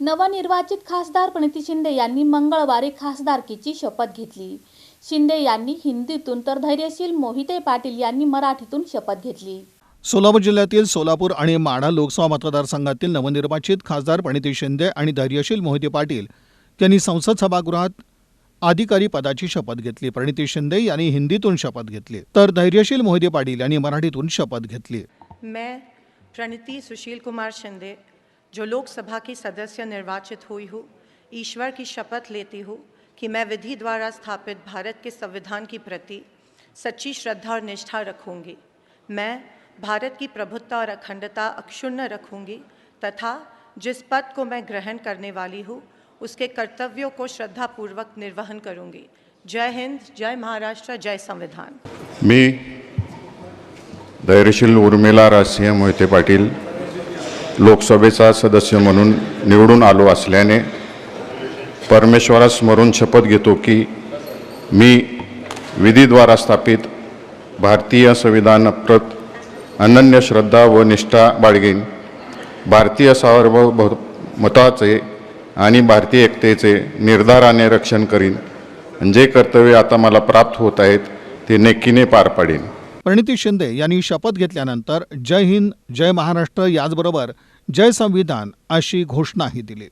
नवनिर्वाचित खासदार प्रणिती शिंदे यांनी मंगळवारी खासदारकीची शपथ घेतली. शिंदे यांनी हिंदीतून तर धैर्यशील मोहिते पाटील यांनी मराठीतून शपथ घेतली. सोलापूर जिल्ह्यातील सोलापूर आणि माढा लोकसभा मतदारसंघातील नवनिर्वाचित खासदार प्रणिती शिंदे आणि धैर्यशील मोहिते पाटील यांनी संसद सभागृहात अधिकारी पदाची शपथ घेतली. प्रणिती शिंदे यांनी हिंदीतून शपथ घेतली. तर धैर्यशील मोहिते पाटील यांनी मराठीतून शपथ घेतली. मैं प्रणति सुशील कुमार शिंदे जो लोकसभा की सदस्य निर्वाचित हुई हूँ, ईश्वर की शपथ लेती हूँ कि मैं विधि द्वारा स्थापित भारत के संविधान की प्रति सच्ची श्रद्धा और निष्ठा रखूँगी। मैं भारत की प्रभुत्ता और अखंडता अक्षुण्ण रखूँगी तथा जिस पद को मैं ग्रहण करने वाली हूँ, उसके कर्तव्यों को श्रद्धापूर्वक निर्वहन करूँगी। जय हिंद, जय महाराष्ट्र, जय संविधान। मी धैर्यशील उर्मिला राजसिंह मोहिते पाटील लोकसभेचा सदस्य म्हणून निवडून आलो असल्याने परमेश्वरास स्मरून शपथ घेतो की मी विधीद्वारा स्थापित भारतीय संविधानप्रत अनन्य श्रद्धा व निष्ठा बाळगेन. भारतीय सार्वभौमताचे आणि भारतीय एकतेचे निर्धाराने रक्षण करीन. जे कर्तव्य आता मला प्राप्त होत आहेत ते नेकीने पार पाडेन. प्रणिती शिंदे यांनी शपथ घेतल्यानंतर जय हिंद जय महाराष्ट्र याचबरोबर जय संविधान अशी घोषणाही दिली.